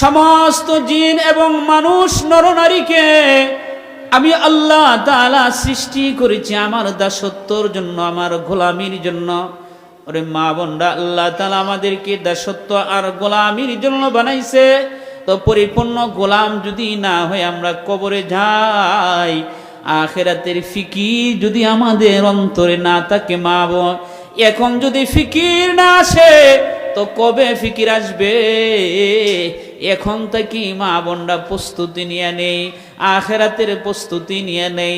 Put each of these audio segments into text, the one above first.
সমস্ত জিন এবং মানুষ নরনারীকে আমি আল্লাহ তালা সৃষ্টি করেছি আমার দাসত্বর জন্য, আমার গোলামির জন্য। ওরে মা বোনরা, আল্লাহ তালা আমাদেরকে দাসত্ব আর গোলামির জন্য বানাইছে। তো পরিপূর্ণ গোলাম যদি না হয় আমরা কবরে যাই। আখেরাতের ফিকির যদি আমাদের অন্তরে না থাকে মা বোন, এখন যদি ফিকির না আসে, তো কবে ফিকির আসবে? এখন থেকে মা বোনরা প্রস্তুতি নিয়ে নেই, আখেরাতের প্রস্তুতি নিয়ে নেই,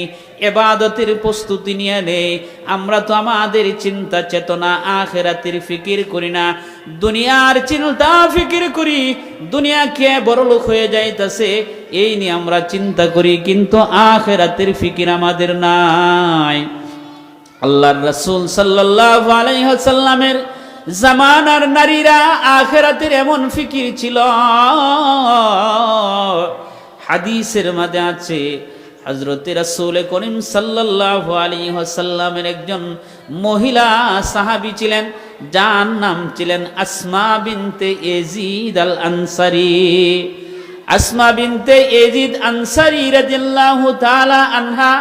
এবাদতের প্রস্তুতি নিয়ে নেই। আমরা তো আমাদের চিন্তা চেতনা আখেরাতের ফিকির করি না, দুনিয়ার চিন্তা ফিকির করি দুনিয়া কে বড় লোক হয়ে যাইতাছে, এই নিয়ে আমরা চিন্তা করি, কিন্তু আখেরাতের ফিকির আমাদের নাই। আল্লাহর রাসূল সাল্লাল্লাহু আলাইহি ওয়াসাল্লামের জামানার নারীরা আখেরাতের এমন ফিকির ছিল। হাদিসের মধ্যে আছে হজরত করিম সাল্লাল্লাহু আলাইহি ওয়াসাল্লামের একজন মহিলা সাহাবী ছিলেন, যার নাম ছিলেন Asma bint Yazid al Ansari Asma bint Yazid Ansari রাদিয়াল্লাহু তাআলা আনহা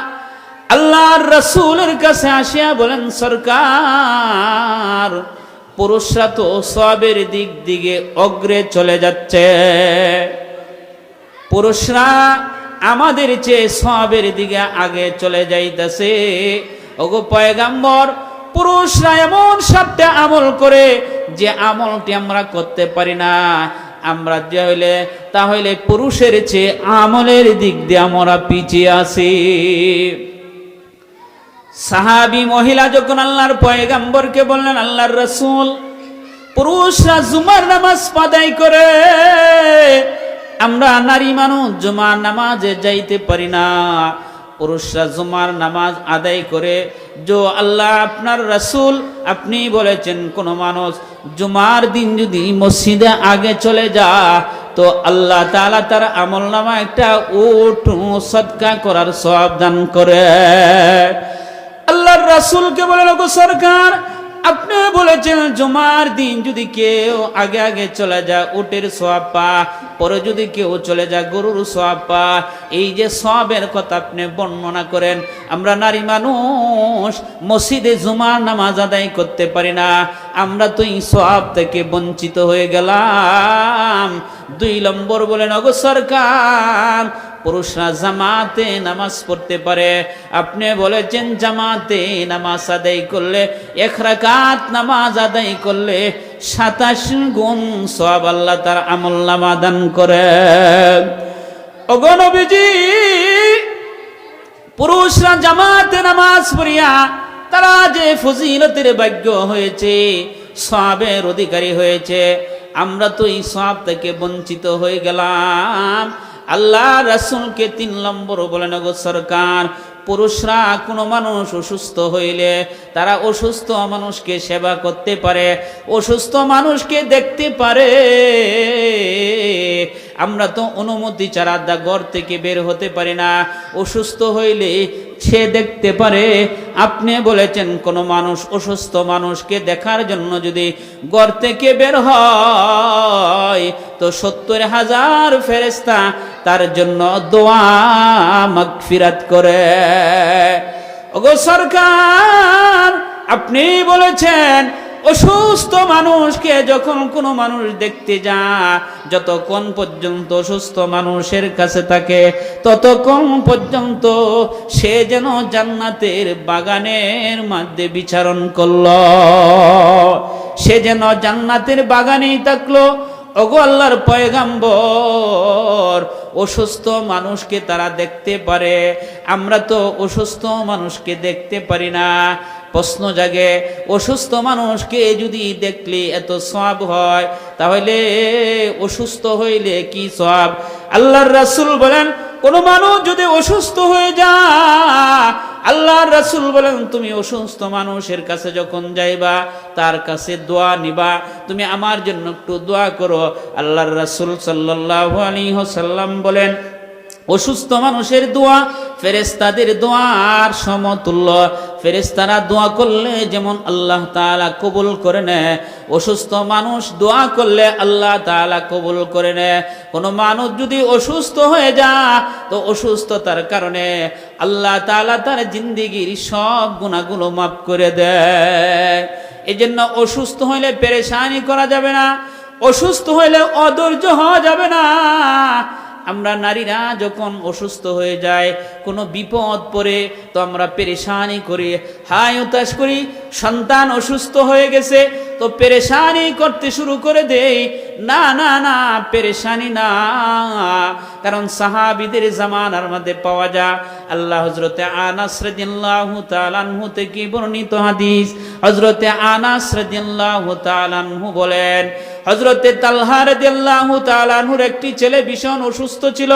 আল্লাহর রসুলের কাছে আসিয়া বলেন, সরকার পুরুষরা তো সবের দিক দিকে অগ্রে চলে যাচ্ছে। পুরুষরা আমাদের চেয়ে সবের দিকে আগে চলে যাইতেছে। ওগো পয়গাম্বর, পুরুষরা এমন সবটা আমল করে যে আমলটি আমরা করতে পারি না। আমরা যে হইলে তাহলে পুরুষের চেয়ে আমলের দিক দিয়ে আমরা পিছিয়ে আছি। সাহাবি মহিলা যখন আল্লাহর পয়গাম্বরকে বললেন, আল্লাহর রসুল, পুরুষরা জুমার নামাজ পাদাই করে, আমরা নারী মানুষ, জুমার নামাজে যাইতে পারি না। পুরুষরা জুমার নামাজ আদায় করে, যো আল্লাহ, আপনার রসুল, আপনি বলেছেন কোন মানুষ জুমার দিন যদি মসজিদে আগে চলে যা তো আল্লাহ তাআলা তার আমল নামা একটা উঠ সৎকা করার সব দান করে। আল্লাহর রাসূলকে বলেন ওগো সরকার, আপনি বলেছেন জুমার দিন যদি কেউ আগে আগে চলে যায় উটের সোয়াব পা, পরে যদি কেউ চলে যায় গরুর সোয়াব পা, এই যে সবের কথা আপনি বর্ণনা করেন, আমরা নারী মানুষ মসজিদে জুমার নামাজ আদায় করতে পারি না। আমরা তো এই সব থেকে বঞ্চিত হয়ে গেলাম। দুই নম্বর বলেন, ওগো সরকার পুরুষরা জামাতে নামাজ পড়তে পারে। আপনি বলেছেন জামাতে নামাজ আদায় করলে, এক রাকাত নামাজ আদায় করলে সাতাশ গুণ সব আল্লাহ তার আমল নামা দান করে। অগণবিজি পুরুষরা জামাতে নামাজ পড়িয়া তারা যে ফজিলতের ভাগ্য হয়েছে সবের অধিকারী হয়েছে, আমরা তো এই সব থেকে বঞ্চিত হয়ে গেলাম। আল্লাহ রাসুলকে তিন নম্বর বলেন গো সরকার। পুরুষরা কোনো মানুষ অসুস্থ হইলে তারা অসুস্থ মানুষকে সেবা করতে পারে, অসুস্থ মানুষকে দেখতে পারে। আমরা তো অনুমতি ছাড়া দা ঘর থেকে বের হতে পারি না। অসুস্থ হইলে সে দেখতে পারে, আপনি বলেছেন কোনো মানুষ, অসুস্থ মানুষকে দেখার জন্য যদি ঘর থেকে বের হয়, তো সত্তর হাজার ফেরেস্তা তার জন্য দোয়া, মাগফিরাত করে। ওগো সরকার, আপনি বলেছেন অসুস্থ মানুষকে যখন কোনো মানুষ দেখতে যা যতক্ষণ পর্যন্ত অসুস্থ মানুষের কাছে থাকে, ততক্ষণ পর্যন্ত সে যেন জান্নাতের বাগানের মধ্যে বিচারণ করল। সে যেন জান্নাতের বাগানেই থাকল। ওগো আল্লাহর পয়গাম্বর, অসুস্থ মানুষকে তারা দেখতে পারে। আমরা তো অসুস্থ মানুষকে দেখতে পারি না। প্রশ্ন জাগে, অসুস্থ মানুষকে যদি দেখলে এত সব হয়, তাহলে অসুস্থ হইলে কি সব আল্লাহর রাসুল বলেন, কোন মানুষ যদি অসুস্থ হয়ে যা আল্লাহর রাসূল বলেন, তুমি অসুস্থ মানুষের কাছে যখন যাইবা, তার কাছে দোয়া নিবা, তুমি আমার জন্য একটু দোয়া করো। আল্লাহর রাসূল সাল্লাল্লাহু আলাইহি ওয়াসাল্লাম বলেন, অসুস্থ মানুষের দোয়া ফেরেস্তাদের দোয়ার সমতুল্য। ফেরেস্তারা দোয়া করলে, যেমন আল্লাহ তাআলা কবুল করে নেয়। অসুস্থ মানুষ দোয়া করলে আল্লাহ তাআলা কবুল করে নেয়। কোনো মানুষ যদি অসুস্থ হয়ে যায়, তো অসুস্থতার কারণে আল্লাহ তাআলা তার জিন্দিগির সব গুণাগুলো মাফ করে দেয়। এই জন্য অসুস্থ হইলে পেরেশানি করা যাবে না, অসুস্থ হইলে অধৈর্য হওয়া যাবে না। আমরা নারীরা যখন অসুস্থ হয়ে যায়, কোনো বিপদ পড়ে, তো আমরা পেরেশানি করি। হাই হতাশ করি, সন্তান অসুস্থ হয়ে গেছে, তো পেরেশানি করতে শুরু করে দেই। না না না, পেরেশানি না। কারণ সাহাবিদের জামানার মধ্যে পাওয়া যায়, আল্লাহ হজরতে আনাস রাদিয়াল্লাহু থেকে বর্ণিত হাদিস। হজরতে আনাস রাদিয়াল্লাহু বলেন হজরতে তালহা রাদিয়াল্লাহু তাআলা আনহুর একটি ছেলে ভীষণ অসুস্থ ছিল।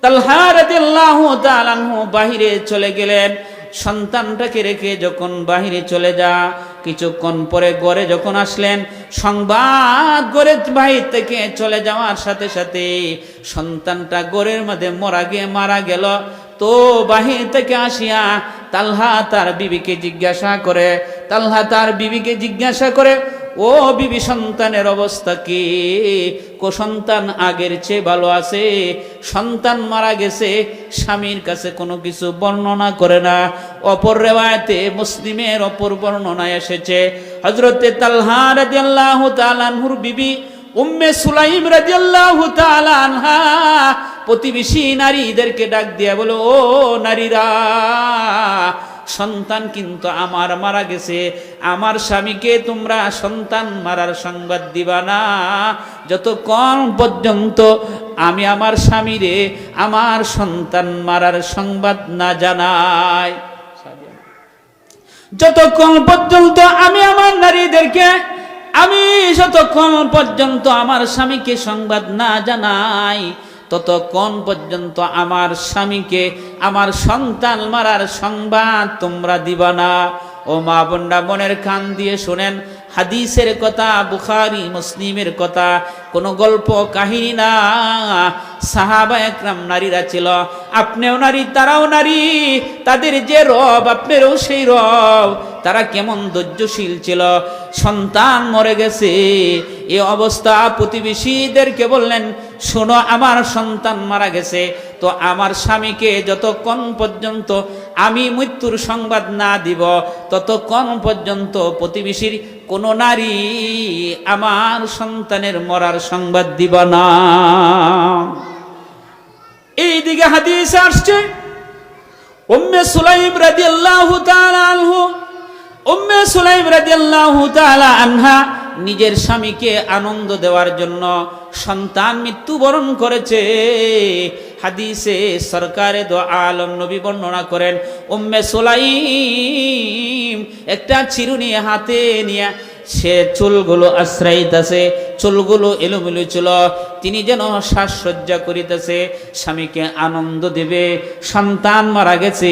তালহা রাদিয়াল্লাহু তাআলা আনহু বাহিরে চলে গেলেন। সন্তানটাকে রেখে যখন বাহিরে চলে যা, কিছুক্ষণ পরে গড়ে যখন আসলেন, সংবাদ গড়ে বাহির থেকে চলে যাওয়ার সাথে সাথে সন্তানটা গড়ের মধ্যে মরা গিয়ে মারা গেল। তো বাহির থেকে আসিয়া তালহা তার বিবিকে জিজ্ঞাসা করে, তালহা তার বিবিকে জিজ্ঞাসা করে ও বিবি সন্তানের অবস্থা কি? কো সন্তান আগের চেয়ে ভালো আছে? সন্তান মারা গেছে, স্বামীর কাছে কোনো কিছু বর্ণনা করে না। অপর রেওয়ায়তে মুসলিমের অপর বর্ণনা এসেছে। হজরতে তালহা রাদিয়াল্লাহু তাআলা আনহুর বিবি উম্মে সুলাইম রাদিয়াল্লাহু তাআলা আনহা প্রতিবেশী নারীদেরকে ডাক দিয়া বলো, ও নারীরা সন্তান কিন্তু আমার মারা গেছে। আমার স্বামীকে তোমরা সন্তান মারার সংবাদ দিবা না। যতক্ষণ পর্যন্ত আমি আমার স্বামীরে আমার সন্তান মারার সংবাদ না জানাই। যতক্ষণ পর্যন্ত আমি আমার নারীদেরকে, আমি যতক্ষণ পর্যন্ত আমার স্বামীকে সংবাদ না জানাই ততক্ষণ পর্যন্ত আমার স্বামীকে, আমার সন্তান মারার সংবাদ তোমরা দিবা না। ও মা বন্ডা মনের কান দিয়ে শোনেন, হাদিসের কথা, বুখারি, মুসলিমের কথা, কোনো গল্প, কাহিনী না। সাহাবা একরাম নারীরা ছিল, আপনিও নারী, তারাও নারী, তাদের যে রব, আপনারও সেই রব। তারা কেমন ধৈর্যশীল ছিল। সন্তান মরে গেছে। এ অবস্থা প্রতিবেশীদেরকে বললেন শোনো, আমার সন্তান মারা গেছে, তো আমার স্বামীকে যতক্ষণ পর্যন্ত আমি মৃত্যুর সংবাদ না দিব, ততক্ষণ পর্যন্ত প্রতিবেশীর কোনো নারী আমার সন্তানের মরার সংবাদ দিব না। এই দিকে হাদিস আসছে, উম্মে সুলাইম রাদিয়াল্লাহু তাআলা আনহু উম্মে সুলাইম রাদিয়াল্লাহু তাআলা আনহা নিজের স্বামীকে আনন্দ দেওয়ার জন্য সন্তান মৃত্যুবরণ করেছে। হাদিসে সরকারে দো আলম নবী বর্ণনা করেন, উম্মে সুলাইম একটা চিরুনি হাতে নিয়ে সে চুলগুলো আশ্রয়িত আছে, চুলগুলো এলোমেলো ছিল। তিনি যেন শ্বাসসজ্জা করিতেছে, স্বামীকে আনন্দ দেবে, সন্তান মারা গেছে।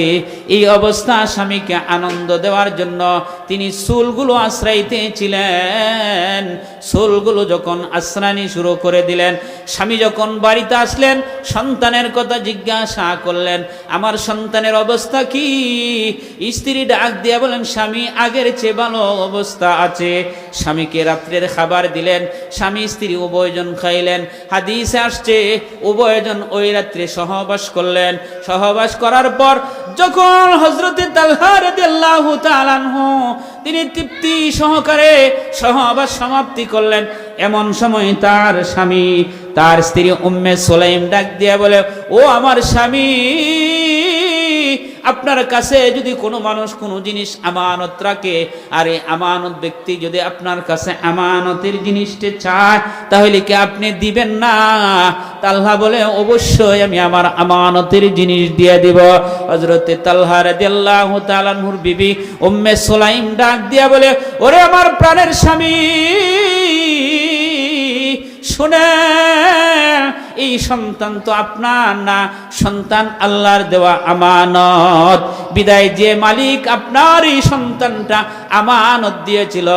এই অবস্থা স্বামীকে আনন্দ দেওয়ার জন্য তিনি চুলগুলো আশ্রাইতে ছিলেন চুলগুলো যখন আশ্রানি শুরু করে দিলেন, স্বামী যখন বাড়িতে আসলেন, সন্তানের কথা জিজ্ঞাসা করলেন, আমার সন্তানের অবস্থা কি? স্ত্রী ডাক দিয়া বলেন, স্বামী, আগের চেয়ে ভালো অবস্থা আছে। স্বামীকে রাত্রের খাবার দিলেন, স্বামী স্ত্রী উভয়জন খাইলেন। হাদিসে আসছে উভয়জন ওই রাত্রে সহবাস করলেন। সহবাস করার পর যখন হজরতে তালানহু তিনি তৃপ্তি সহকারে সহবাস সমাপ্তি করলেন। এমন সময় তার স্বামী, তার স্ত্রী উম্মে সোলাইম ডাক দিয়া বলে, ও আমার স্বামী আপনার কাছে যদি কোনো মানুষ কোনো জিনিস আমানত রাখে, আর এই আমানত ব্যক্তি যদি আপনার কাছে আমানতের জিনিসটা চায়, তাহলে কি আপনি দিবেন না? তাল্হা বলে, অবশ্যই আমি আমার আমানতের জিনিস দিয়ে দিব। হজরতে তাল্হা রাদিয়াল্লাহু তাআলাহুর বিবি উম্মে সুলাইম ডাক দিয়া বলে, ওরে আমার প্রাণের স্বামী, শুনে এই সন্তান তো আপনার না, সন্তান আল্লাহর দেওয়া আমানত। বিদায় যে মালিক আপনার এই সন্তানটা আমানত দিয়েছিল,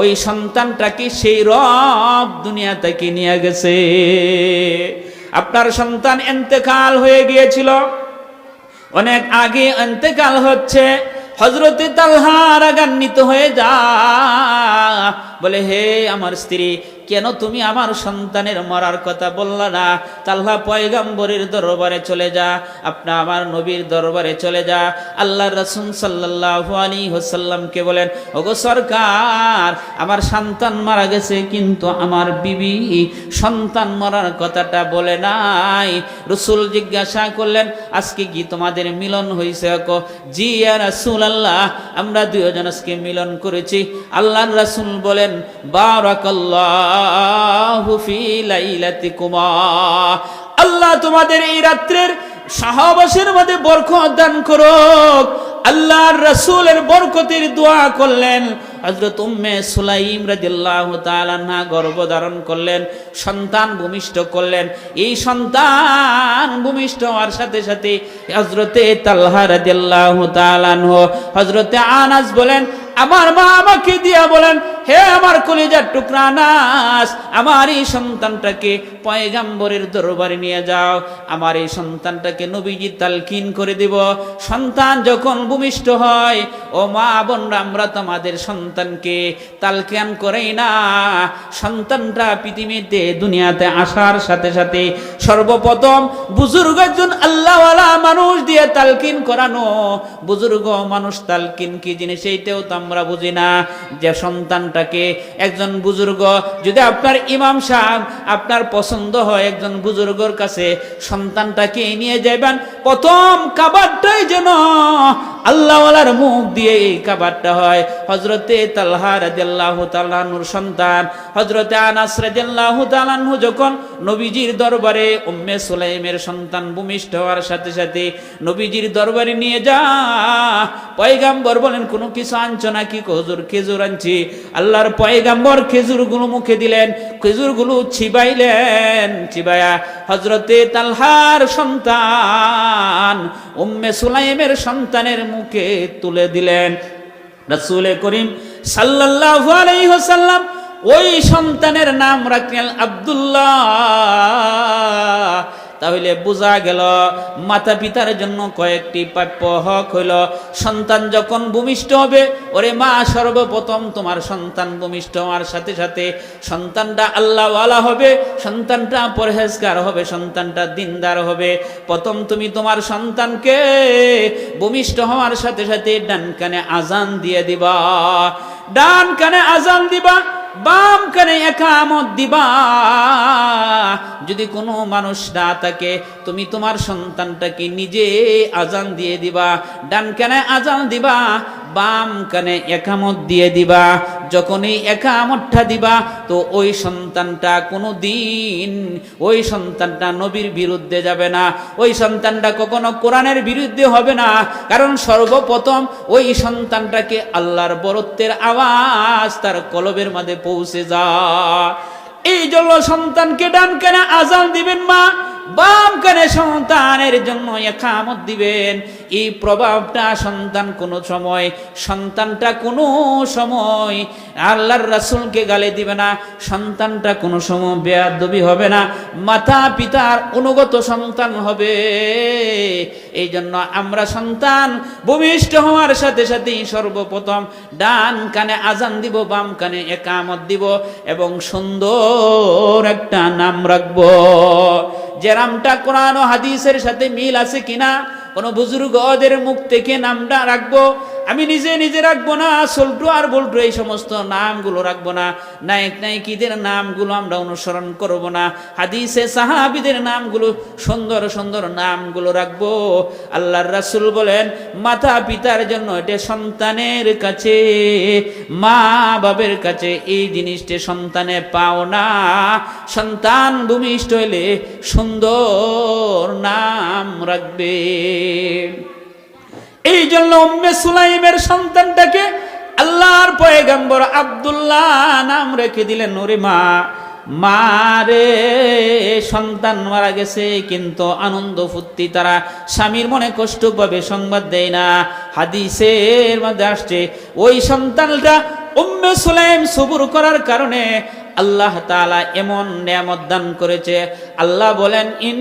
ওই সন্তানটাকে সেই রব দুনিয়া থেকে নিয়ে গেছে? আপনার সন্তান এন্তেকাল হয়ে গিয়েছিল। অনেক আগে এন্তেকাল হচ্ছে হজরতে তালহা রাগান্বিত হয়ে যা, বলে, হে আমার স্ত্রী কেন তুমি আমার সন্তানের মরার কথা বললা না? তাল্লাহ পয়গাম্বরের দরবারে চলে যা। আপনা আমার নবীর দরবারে চলে যা। আল্লাহ রসুল সাল্লাহ আলী হোসাল্লামকে বলেন, ওগো সরকার, আমার সন্তান মারা গেছে কিন্তু আমার বিবি সন্তান মরার কথাটা বলে নাই। রসুল জিজ্ঞাসা করলেন, আজকে কি তোমাদের মিলন হয়েছে জি রাসুল আল্লাহ আমরা দুজন আজকে মিলন করেছি। আল্লাহ রাসুল বলেন, বারাকাল্লাহু ফি লাইলাতিকুমা। আল্লাহ তোমাদের এই রাত্রের সাহাবাসের মধ্যে বরকত দান করুক। আল্লাহর রাসূলের বরকতের দোয়া করলেন। হযরত উম্মে সুলাইম রাদিয়াল্লাহু তাআলা না গর্ভ ধারণ করলেন, সন্তান ভূমিষ্ঠ করলেন। এই সন্তান ভূমিষ্ঠ হওয়ার সাথে সাথে হযরতে তালহা রাদিয়াল্লাহু তাআলা হযরতে আনাস বলেন, আমার মা আমাকে দিয়া বলেন হে আমার কলিজার টুকরা নাস, আমার এই সন্তানটাকে পয়গাম্বরের দরবারে নিয়ে যাও। আমার এই সন্তানটাকে নবীজি তালকিন করে দিব। সন্তান যখন ভূমিষ্ঠ হয়, ও মা বোনরা, আমরা তোমাদের সন্তানকে তালকিয়ান করেই না। সন্তানটা পৃথিবীতে, দুনিয়াতে আসার সাথে সাথে সর্বপ্রথম বুজুর্গ একজন আল্লাহওয়ালা মানুষ দিয়ে তালকিন করানো। বুজুর্গ মানুষ তালকিন কি জিনিস এইটাও তো আমরা বুঝি না। যে সন্তানটাকে একজন বুজুর্গ, যদি আপনার ইমাম সাহেব আপনার পছন্দ হয় একজন বুজুর্গর কাছে, সন্তানটাকে নিয়ে যাবেন প্রথম কাবারটাই যেন আল্লাহওয়ালার মুখ দিয়ে এই কাবারটা হয়। হজরতে তালহা রাজাল্লাহ তালাহুর সন্তান হজরতে আনাস রাজাল্লাহ তালাহু যখন নবীজির দরবারে উম্মে সুলাইমের সন্তান ভূমিষ্ঠ হওয়ার সাথে সাথে নবীজির দরবারে নিয়ে যা, পয়গাম্বর বলেন, কোনো কিছু আনছো নাকি? হজুর, খেজুর আনছি। আল্লাহর পয়গাম্বর খেজুরগুলো মুখে দিলেন, খেজুরগুলো ছিবাইলেন চিবায়া হজরতে তালহার সন্তান উম্মে সুলাইমের সন্তানের মুখে তুলে দিলেন। রাসূল করিম সাল্লাল্লাহু আলাইহি ওয়াসাল্লাম ওই সন্তানের নাম রাখলেন আব্দুল্লাহ। তাহলে বোঝা গেল মাতা পিতার জন্য কয়েকটি প্রাপ্য হক হইল, সন্তান যখন ভূমিষ্ঠ হবে, ওরে মা, সর্বপ্রথম তোমার সন্তান ভূমিষ্ঠ হওয়ার সাথে সাথে সন্তানটা আল্লাহওয়ালা হবে, সন্তানটা পরহেজগার হবে, সন্তানটা দিনদার হবে। প্রথম তুমি তোমার সন্তানকে ভূমিষ্ঠ হওয়ার সাথে সাথে ডান কানে আজান দিয়ে দিবা। ডান কানে আজান দিবা, বাম কানে একামত দিবা। যদি কোনো মানুষ না থাকে, তুমি তোমার সন্তানটাকে নিজে আজান দিয়ে দিবা, ডান কানে আজান দিবা বাম কানে একামত দিয়ে দিবা। যখনই একামতটা দিবা, তো ওই সন্তানটা কোনো দিন ওই সন্তানটা নবীর বিরুদ্ধে যাবে না। ওই সন্তানটা কখনো কোরআনের বিরুদ্ধে হবে না। কারণ সর্বপ্রথম ওই সন্তানটাকে আল্লাহর বরত্বের আওয়াজ তার কলবের মাঝে পৌঁছে যা এই জন্য সন্তানকে ডান কেন আজান দিবেন মা। বাম কানে সন্তানের জন্য একামত দিবেন। এই প্রভাবটা সন্তান কোনো সময়, সন্তানটা কোনো সময় আল্লাহর রাসুলকে গালে দিবে না, সন্তানটা কোনো সময় বেয়াদবি হবে না মাতা পিতার অনুগত সন্তান হবে। এই জন্য আমরা সন্তান ভূমিষ্ঠ হওয়ার সাথে সাথেই সর্বপ্রথম ডান কানে আজান দিব, বাম কানে একামত দিব এবং সুন্দর একটা নাম রাখব। যে নামটা কোরআন ও হাদিসের সাথে মিল আছে কিনা, কোন বুজুর্গদের মুখ থেকে নামটা রাখব। আমি নিজে নিজে রাখব না সল্টু আর বল্টু, এই সমস্ত নামগুলো রাখব না। নায়ক নায়িকীদের নামগুলো আমরা অনুসরণ করব না। হাদিসে সাহাবিদের নামগুলো, সুন্দর সুন্দর নামগুলো রাখব। আল্লাহর রাসুল বলেন, মাতা পিতার জন্য এটা সন্তানের কাছে মা বাবের কাছে এই জিনিসটা সন্তানে পাও না। সন্তান ভূমিষ্ঠ হইলে সুন্দর নাম রাখবে। এই জন্য উম্মে সুলাইমের সন্তানটাকে আল্লাহর পয়গাম্বর আব্দুল্লাহ নাম রেখে দিলেন, ওরে মা মারে সন্তান মারা গেছে, কিন্তু আনন্দ ফুর্তি তারা স্বামীর মনে কষ্ট পাবে, সংবাদ দেয় না। হাদিসের মধ্যে আসছে, ওই সন্তানটা উম্মে সুলাইম সবুর করার কারণে আল্লাহ তাআলা এমন নিয়ামত দান করেছে। আল্লাহ বলেন, ইন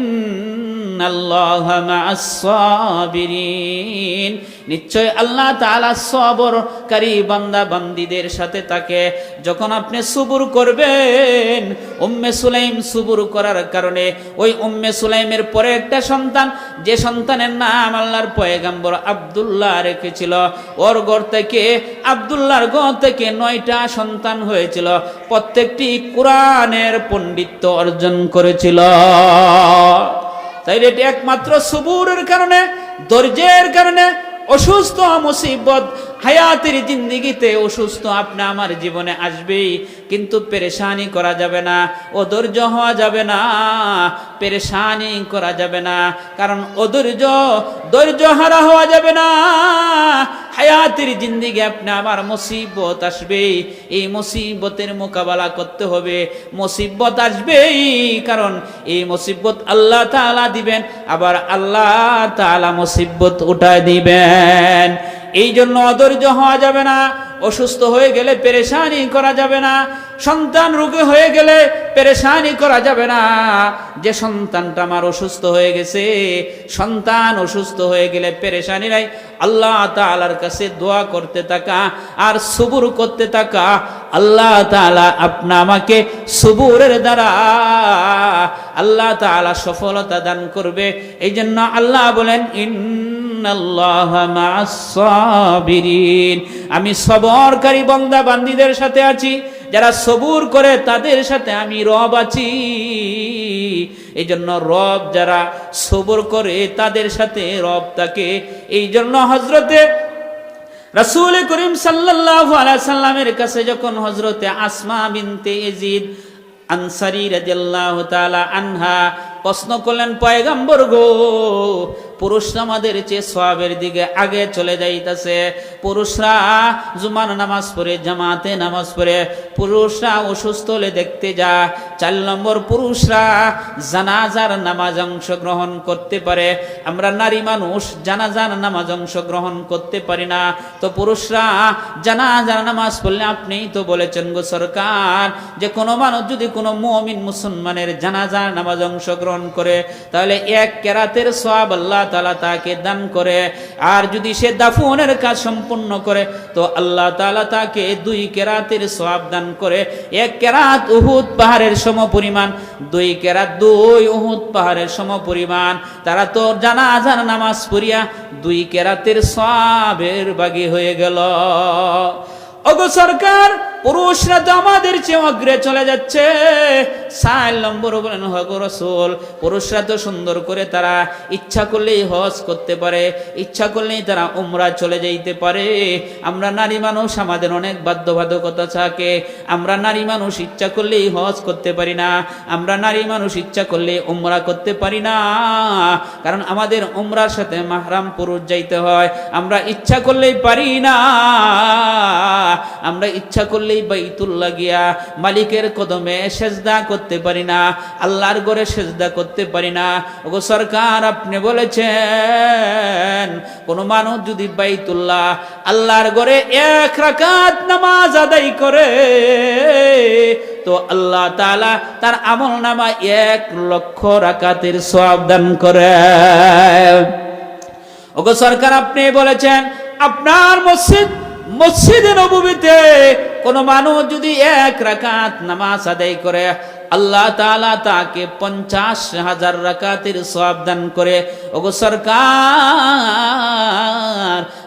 নিশ্চয় আল্লাহ তাআলা সবরকারী বান্দা বান্দীদের সাথে থাকে যখন আপনি সুবুর করবেন, উম্মে সুলাইম সুবুর করার কারণে ওই উম্মে সুলাইমের পরে একটা সন্তান, যে সন্তানের নাম আল্লাহর পয়গাম্বর আব্দুল্লাহ রেখেছিল। ওর ঘর থেকে, আব্দুল্লাহর ঘর থেকে নয়টা সন্তান হয়েছিল। প্রত্যেকটি কোরআনের পণ্ডিত্য অর্জন করেছিল। তাই এটি একমাত্র সুবুরের কারণে ধৈর্যের কারণে অসুস্থ মুসিবত। হায়াতের জিন্দিগিতে অসুস্থ আপনি আমার জীবনে আসবেই, কিন্তু পেরেশানি করা যাবে না, অধৈর্য হওয়া যাবে না, পেরেশানি করা যাবে না, কারণ অধৈর্য, ধৈর্য হারা হওয়া যাবে না। হায়াতের জিন্দিগি আপনি আমার মুসিবত আসবেই, এই মুসিবতের মোকাবেলা করতে হবে। মুসিবত আসবেই, কারণ এই মুসিবত আল্লাহ তাআলা দিবেন, আবার আল্লাহ তাআলা মুসিবত উঠায় দিবেন। এই জন্য অধৈর্য হওয়া যাবে না, অসুস্থ হয়ে গেলে পেরেশানি করা যাবে না, সন্তান রোগে হয়ে গেলে পেরেশানি করা যাবে না। যে সন্তানটা আমার অসুস্থ হয়ে গেছে, সন্তান অসুস্থ হয়ে গেলে পেরেশানি নাই আল্লাহ তাআলার কাছে দোয়া করতে থাকা আর সবুর করতে থাকা। আল্লাহ তাআলা আপনা আমাকে সুবুরের দ্বারা আল্লাহ তাআলা সফলতা দান করবে। এই জন্য আল্লাহ বলেন, ইন আমি সবরকারী বন্দা বান্দিদের সাথে আছি, যারা সবুর করে তাদের সাথে আমি রব আছি। এই জন্য রব যারা সবর করে তাদের সাথে রব তাকে। এই জন্য হজরতে রাসূল করিম আলাইহি সাল্লামের কাছে যখন হজরতে আসমা বিনতে এজিদ আনসারি রাদিয়াল্লাহু তাআলা আনহা প্রশ্ন করলেন, পয়গাম্বর গো পুরুষরা আমাদের চেয়ে সবের দিকে আগে চলে যাইতেছে। পুরুষরা জুমার নামাজ পড়ে, জামাতে নামাজ পড়ে, পুরুষরা অসুস্থ হলে দেখতে যা চার নম্বর পুরুষরা জানাজার নামাজ অংশগ্রহণ করতে পারে। আমরা নারী মানুষ, জানাজার নামাজ অংশগ্রহণ করতে পারি না। তো পুরুষরা জানাজার নামাজ পড়লে আপনিই তো বলেছেন গো সরকার, যে কোনো মানুষ যদি কোনো মমিন মুসলমানের জানাজার নামাজ অংশগ্রহণ করে, তাহলে এক কেরাতের সব আল্লাহ তালা তাকে দান করে। আর যদি সে দাফনের কাজ সম্পূর্ণ করে, তো আল্লাহ তালা তাকে দুই কেরাতের সব দান করে। এক কেরাত উহুদ পাহাড়ের সম পরিমাণ দুই কেরাত দুই উহুদ পাহাড়ের সম পরিমাণ তারা তো জানাজার নামাজ পড়িয়া দুই কেরাতের সবের বাগি হয়ে গেল। ওগো সরকার পুরুষরা তো আমাদের চেয়ে অগ্রে চলে যাচ্ছে। সাইল নম্বর বলেন পুরুষরা তো সুন্দর করে তারা ইচ্ছা করলেই হজ করতে পারে, ইচ্ছা করলেই তারা উমরা চলে যাইতে পারে। আমরা নারী মানুষ, আমাদের অনেক বাধ্যবাধকতা থাকে। আমরা নারী মানুষ, ইচ্ছা করলেই হজ করতে পারি না। আমরা নারী মানুষ, ইচ্ছা করলে উমরা করতে পারি না। কারণ আমাদের উমরার সাথে মাহরাম পুরুষ যাইতে হয়। আমরা ইচ্ছা করলেই পারি না। আমরা ইচ্ছা করলেই বাইতুল্লাহ গিয়া মালিকের কদমে সেজদা করতে পারি না, আল্লাহর ঘরে সেজদা করতে পারি না। ওগো সরকার, আপনি বলেছেন, কোন মানুষ যদি বাইতুল্লাহ আল্লাহর ঘরে এক রাকাত নামাজ আদায় করে, তো আল্লাহ তাআলা তার আমল নামা এক লক্ষ রাকাতের সওয়াব দান করে। ওগো সরকার, আপনি বলেছেন, আপনার মসজিদ মসজিদে নবীতে কোন মানুষ যদি এক রাকাত নামাজ আদায় করে আল্লাহ তালা তাকে পঞ্চাশ হাজার রাকাতের সওয়াব দান করে, ওগো সরকার,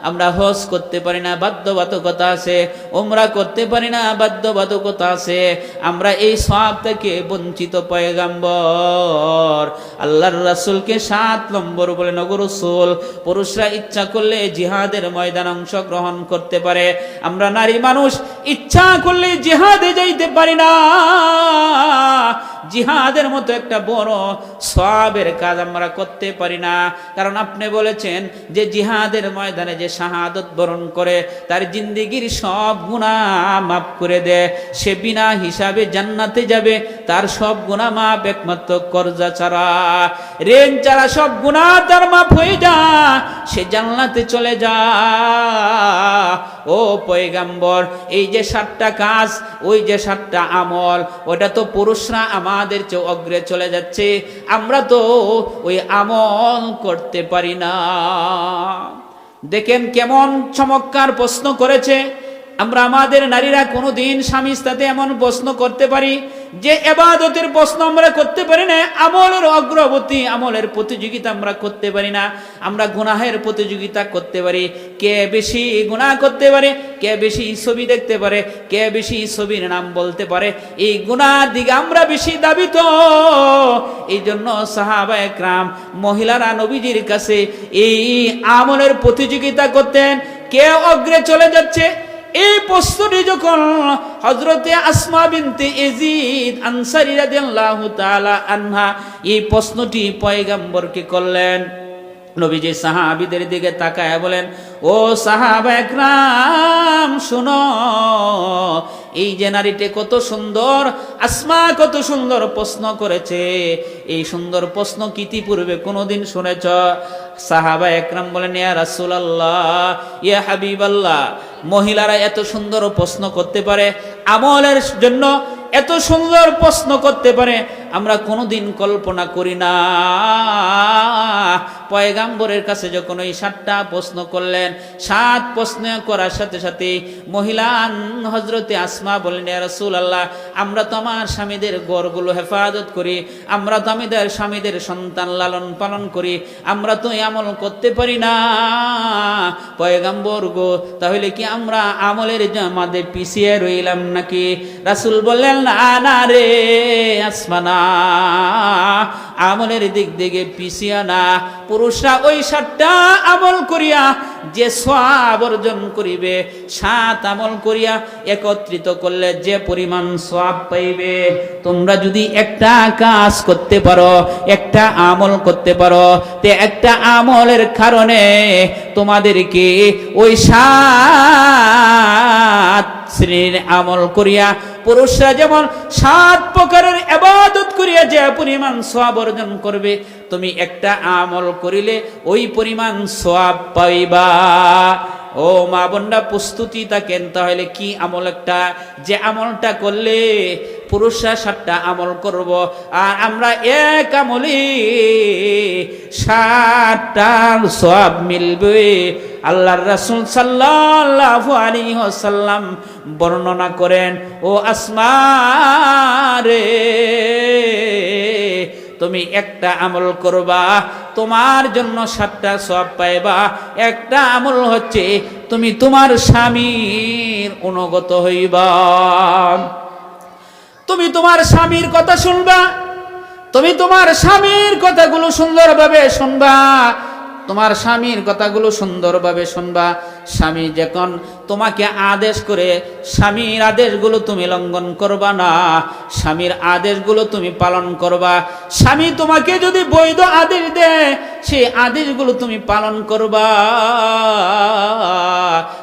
আমরা হজ করতে পারি না, বাধ্যবাধকতা আছে ওমরা করতে পারি না, বাধ্যবাধকতা আছে, আমরা এই সব থেকে বঞ্চিত পয়গাম্বর। আল্লাহর রাসূলকে সাত নম্বর বলে নগর রসুল, পুরুষরা ইচ্ছা করলে জিহাদের ময়দান অংশগ্রহণ করতে পারে, আমরা নারী মানুষ ইচ্ছা করলে জেহাদে যাইতে পারি না। জিহাদের মতো একটা বড় সবের কাজ আমরা করতে পারি না। কারণ আপনি বলেছেন যে জিহাদের ময়দানে যে শাহাদত বরণ করে, তার জিন্দিগির সব গুণা মাফ করে দেয় সে বিনা হিসাবে জান্নাতে যাবে, তার সব গুণা মাপ একমাত্র করজা ছাড়া। রেন ছাড়া সব গুণা তার মাপ হয়ে যা, সে জান্নাতে চলে যা। ও পয়গাম্বর, এই যে সাতটা কাজ, ওই যে সাতটা আমল, ওটা তো পুরুষরা আমার আমাদের চেয়ে অগ্রে চলে যাচ্ছে। আমরা তো ওই আমল করতে পারি না। দেখেন কেমন চমৎকার প্রশ্ন করেছে। আমরা আমাদের নারীরা কোনোদিন স্বামী সাথে এমন প্রশ্ন করতে পারি যে এবাদতের প্রশ্ন আমরা করতে পারি না, আমলের অগ্রগতি, আমলের প্রতিযোগিতা আমরা করতে পারি না। আমরা গুনাহের প্রতিযোগিতা করতে পারি। কে বেশি গুনাহ করতে পারে, কে বেশি ছবি দেখতে পারে, কে বেশি ছবির নাম বলতে পারে। এই গুনার দিকে আমরা বেশি দাবিত। এই জন্য সাহাবা একরাম, মহিলারা নবীজির কাছে এই আমলের প্রতিযোগিতা করতেন। কে অগ্রে চলে যাচ্ছে? এই প্রশ্নটি যখন হজরতে আসমা বিনতে এজিদ আনসারিরা দেন আনহা এই প্রশ্নটি পয়গাম্বরকে করলেন। নবীজি সাহাবিদের দিকে তাকায় বলেন, ও সাহাবা একরাম, শুনো, এই যে নারীটি কত সুন্দর, আসমা কত সুন্দর প্রশ্ন করেছে। এই সুন্দর প্রশ্ন কিতি পূর্বে কোনোদিন শুনেছ? সাহাবা একরাম বলেন, ইয়া রাসুল আল্লাহ ইয়া হাবিব আল্লাহ মহিলারা এত সুন্দর প্রশ্ন করতে পারে, আমলের জন্য এত সুন্দর প্রশ্ন করতে পারে আমরা কোনোদিন কল্পনা করি না। পয়গাম্বরের কাছে যখন ওই সাতটা প্রশ্ন করলেন, সাত প্রশ্ন করার সাথে সাথে মহিলা হজরতে আসমা বললেন রসুল আল্লাহ আমরা তো আমার স্বামীদের গড়গুলো হেফাজত করি, আমরা তো আমাদের স্বামীদের সন্তান লালন পালন করি, আমরা তো আমল করতে পারি না। পয়গাম্বর গো, তাহলে কি আমরা আমলের আমাদের পিছিয়ে রইলাম নাকি? রাসুল বললেন, না না রে আসমানা আমলের দিক দিকে পিছিয়ে না। পুরুষরা ওই সাতটা আমল করিয়া যে সব অর্জন করিবে, সাত আমল করিয়া একত্রিত করলে যে পরিমাণ সব পাইবে, তোমরা যদি একটা কাজ করতে পারো, একটা আমল করতে পারো, তে একটা আমলের কারণে তোমাদেরকে ওই সাত শ্রেণির আমল করিয়া, পুরুষরা যেমন সাত প্রকারের এবাদত করিয়া যে পরিমাণ সব অর্জন করবে, তুমি একটা আমল করিলে ওই পরিমাণ সব পাইবা। ও মা বোনরা, প্রস্তুতি থাকেন। তাহলে কি আমল একটা? যে আমলটা করলে পুরুষরা সাতটা আমল করব। আর আমরা এক আমলে সাতটার সব মিলবে। আল্লাহর রাসূল সাল্লাল্লাহু আলাইহি ওয়াসাল্লাম বর্ণনা করেন, ও আসমা রে তুমি একটা আমল করবা, তোমার জন্য সাতটা সব পাইবা। একটা আমল হচ্ছে তুমি তোমার স্বামীর অনুগত হইবা। তুমি তোমার স্বামীর কথা শুনবা, তুমি তোমার স্বামীর কথাগুলো সুন্দরভাবে শুনবা। তোমার স্বামীর কথাগুলো সুন্দরভাবে শুনবা। স্বামী যখন তোমাকে আদেশ করে, স্বামীর আদেশগুলো তুমি লঙ্ঘন করবা না, স্বামীর আদেশগুলো তুমি পালন করবা। স্বামী তোমাকে যদি বৈধ আদেশ দেয়, সেই আদেশগুলো তুমি পালন করবা।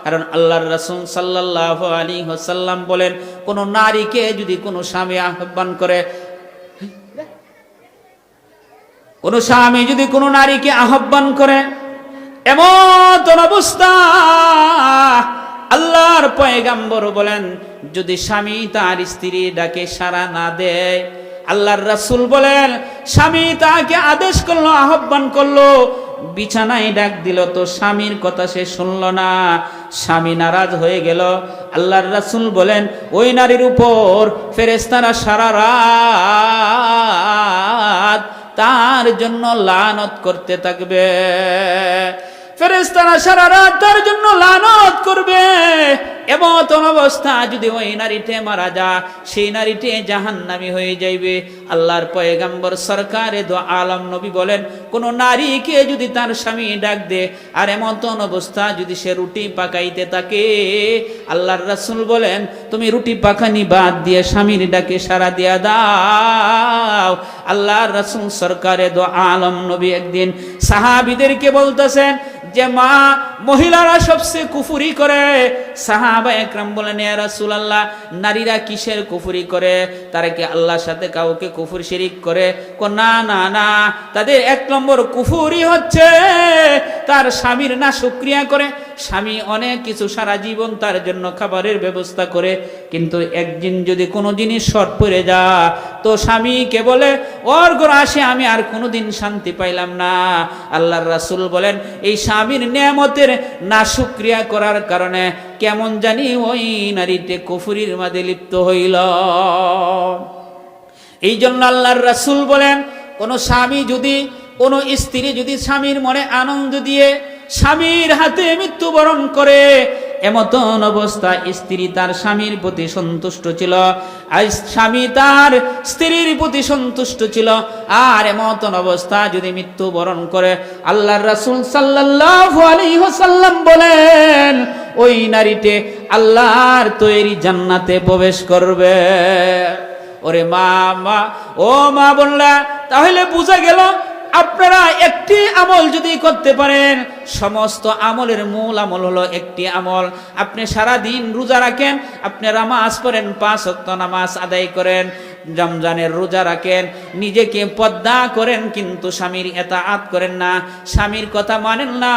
কারণ আল্লাহর রাসূল সাল্লাল্লাহু আলাইহি ওয়াসাল্লাম বলেন, কোনো নারীকে যদি কোনো স্বামী আহ্বান করে কোন স্বামী যদি কোনো নারীকে আহ্বান করে এমন অবস্থা, আল্লাহর পয়গাম্বর বলেন, যদি স্বামী তার স্ত্রী ডাকে সারা না দেয়, আল্লাহর রাসূল বলেন, স্বামী তাকে আদেশ করল, আহ্বান করল, বিছানায় ডাক দিল, তো স্বামীর কথা সে শুনল না। স্বামী নারাজ হয়ে গেল। আল্লাহর রাসূল বলেন, ওই নারীর উপর ফেরেস্তারা সারা রাত তার জন্য লানত করতে থাকবে। ফেরেস্তারা সারা রাত তার জন্য লানত করবে। এমন অবস্থা যদি ওই নারীতে মারা যা সেই নারীতে জাহান্নামি হয়ে যাইবে। আল্লাহর পয়গাম্বর সরকারে দো আলম নবী বলেন, কোন নারীকে যদি তার স্বামী ডাক দে, আর এমন অবস্থা যদি সে রুটি পাকাইতে থাকে, আল্লাহর রাসূল বলেন, তুমি রুটি পাকানি বাদ দিয়ে স্বামীর ডাকে সারা দিয়া দাও। আল্লাহর রাসুল সরকারে দো আলম নবী একদিন সাহাবিদেরকে বলতেছেন যে মা মহিলারা সবচেয়ে কুফুরি করে। সাহাবা একরাম বলেন রাসূলুল্লাহ, নারীরা কিসের কুফুরি করে? তারা কি আল্লাহর সাথে কাউকে কুফুর শিরিক করে? না না না, তাদের এক নম্বর কুফুরি হচ্ছে তার স্বামীর না শুক্রিয়া করে। স্বামী অনেক কিছু সারা জীবন তার জন্য খাবারের ব্যবস্থা করে, কিন্তু একদিন যদি কোনো জিনিস শর্ট পড়ে যা তো স্বামীকে বলে, ওর ঘর আসে আমি আর কোনোদিন শান্তি পাইলাম না। আল্লাহর রাসুল বলেন, এই স্বামীর নিয়ামতের না শুক্রিয়া করার কারণে কেমন জানি ওই নারীতে কুফুরির মাঝে লিপ্ত হইল। এই জন্য আল্লাহর রাসূল বলেন, কোনো স্বামী যদি, কোনো স্ত্রী যদি স্বামীর মনে আনন্দ দিয়ে স্বামীর হাতে মৃত্যুবরণ করে, এমতন অবস্থা স্ত্রী তার স্বামীর প্রতি সন্তুষ্ট ছিল। আর স্বামী তার স্ত্রীর প্রতি সন্তুষ্ট ছিল। আর এমতন অবস্থা যদি মৃত্যুবরণ করে, আল্লাহর রাসূল সাল্লাল্লাহু আলাইহি ওয়াসাল্লাম বলেন, ওই নারীতে আল্লাহর তৈরি জান্নাতে প্রবেশ করবে। ওরে মা মা, ও মা বললা তাহলে বুঝা গেল আপনারা একটি আমল যদি করতে পারেন, সমস্ত আমলের মূল আমল হলো একটি আমল। আপনি সারা দিন রোজা রাখেন, আপনি নামাজ পড়েন, পাঁচ অক্ত নামাজ আদায় করেন। রমজানের রোজা রাখেন, নিজেকে পদ্মা করেন, কিন্তু স্বামীর এতাআত করেন না। স্বামীর কথা মানেন না।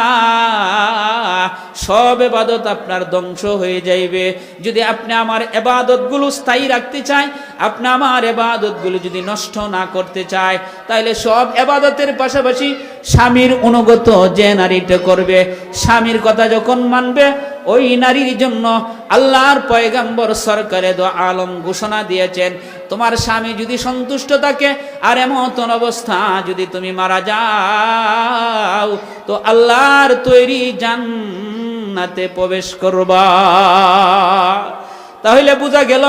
সব এবাদত আপনার ধ্বংস হয়ে যাইবে। যদি আপনি আমার এবাদতগুলো স্থায়ী রাখতে চাই আপনি আমার এবাদতগুলো যদি নষ্ট না করতে চায় তাহলে সব এবাদতের পাশাপাশি স্বামীর অনুগত যে নারীটা করবে, স্বামীর কথা যখন মানবে, ওই নারীর জন্য আল্লাহর পয়গাম্বর সরকারে দো আলম ঘোষণা দিয়েছেন, তোমার স্বামী যদি সন্তুষ্ট থাকে, আর এমতন অবস্থা যদি তুমি মারা যাও, তো আল্লাহর তৈরি জান্নাতে প্রবেশ করবা। তাহলে বোঝা গেল,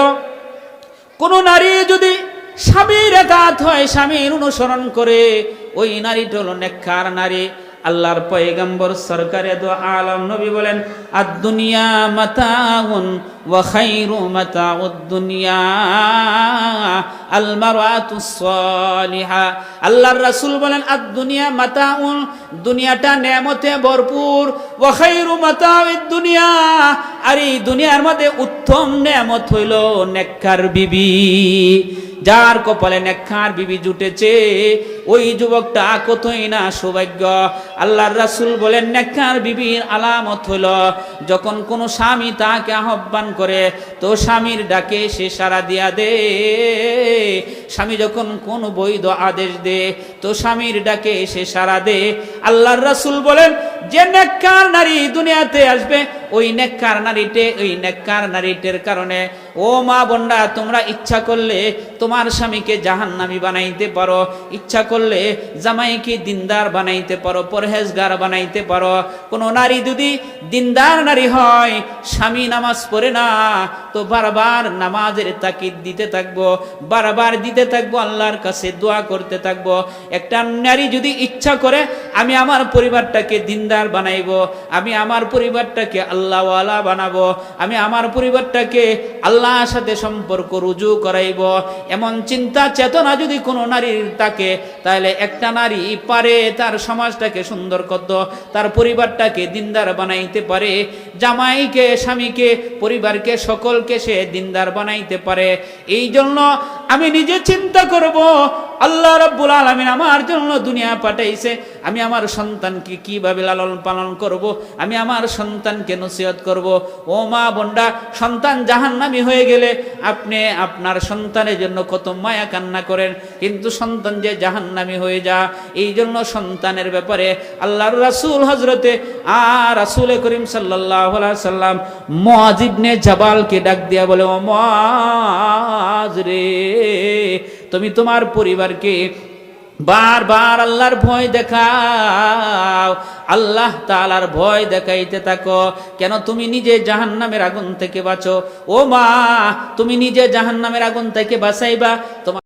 কোন নারী যদি স্বামীর একাত হয়, স্বামীর অনুসরণ করে, ওই নারীটা হলো নেককার নারী। আল্লাহর পয়গম্বর সরকারে দো আলম নবী বলেন আদ দুনিয়া মাতাউন ওয়া খাইরু মাতাউদ দুনিয়া আল মারআতু সালিহা আল্লাহর রাসূল বলেন আদ দুনিয়া মাতাউন, দুনিয়াটা নেয়ামতে ভরপুর। ওয়া খাইরু মাতাউদ দুনিয়া, আর এই দুনিয়ার মধ্যে উত্তম নেয়ামত হইল নেককার বিবি। যার কপালে নেখার বিবি জুটেছে, ওই যুবকটা কতই না সৌভাগ্য। আল্লাহর রাসুল বলেন নেখার বিবির আলামত হইল যখন কোনো স্বামী তাকে আহ্বান করে তো স্বামীর ডাকে সে সারা দিয়া দে। স্বামী যখন কোন বৈধ আদেশ দে, তো স্বামীর ডাকে সে সারা দে। আল্লাহর রাসুল বলেন, যে নেককার নারী দুনিয়াতে আসবে, ওই নেককার নারীতে ওই নেককার নারীটের কারণে। ও মা বন্ডা তোমরা ইচ্ছা করলে তোমার স্বামীকে জাহান্নামী বানাইতে পারো। ইচ্ছা করলে জামাইকে দিনদার বানাইতে পারো, পরহেজগার বানাইতে পারো। কোন নারী যদি দিনদার নারী হয়, স্বামী নামাজ পড়ে না, তো বারবার নামাজের তাকিদ দিতে থাকব। বারবার দিতে থাকব, আল্লাহর কাছে দোয়া করতে থাকব। একটা নারী যদি ইচ্ছা করে, আমি আমার পরিবারটাকে দিনদার বানাইবো, আমি আমার পরিবারটাকে আল্লাহওয়ালা বানাবো, আমি আমার পরিবারটাকে আল্লাহর সাথে সম্পর্ক রুজু করাইব। এমন চিন্তা, চেতনা যদি কোনো নারীর থাকে, তাহলে একটা নারী পারে তার সমাজটাকে সুন্দর করত, তার পরিবারটাকে দিনদার বানাইতে পারে। জামাইকে স্বামীকে পরিবারকে সকলকে সে দিনদার বানাইতে পারে। এই জন্য আমি নিজে চিন্তা করব আল্লাহ রব্বুল আলমিন আমার জন্য দুনিয়া পাঠাইছে আমি আমার সন্তানকে কীভাবে লালন পালন করব। আমি আমার সন্তানকে নসিহত করব। ও মা বন্ডা সন্তান জাহান্নামি হয়ে গেলে আপনি আপনার সন্তানের জন্য কত মায়া কান্না করেন কিন্তু সন্তান যে জাহান্নামি হয়ে যা, এই জন্য সন্তানের ব্যাপারে আল্লাহর রাসুল হজরতে আর রাসুল করিম সাল্লাহ সাল্লাম মজিবনে জাবালকে ডাক দিয়া বলে, ও মাজ রে তুমি তোমার পরিবারকে বার বার আল্লাহর ভয় দেখাও, আল্লাহ তালার ভয় দেখাইতে থাকো। কেন তুমি নিজে জাহান্নামের আগুন থেকে বাঁচো? ও মা, তুমি নিজে জাহান্নামের আগুন থেকে বাঁচাইবা। তোমার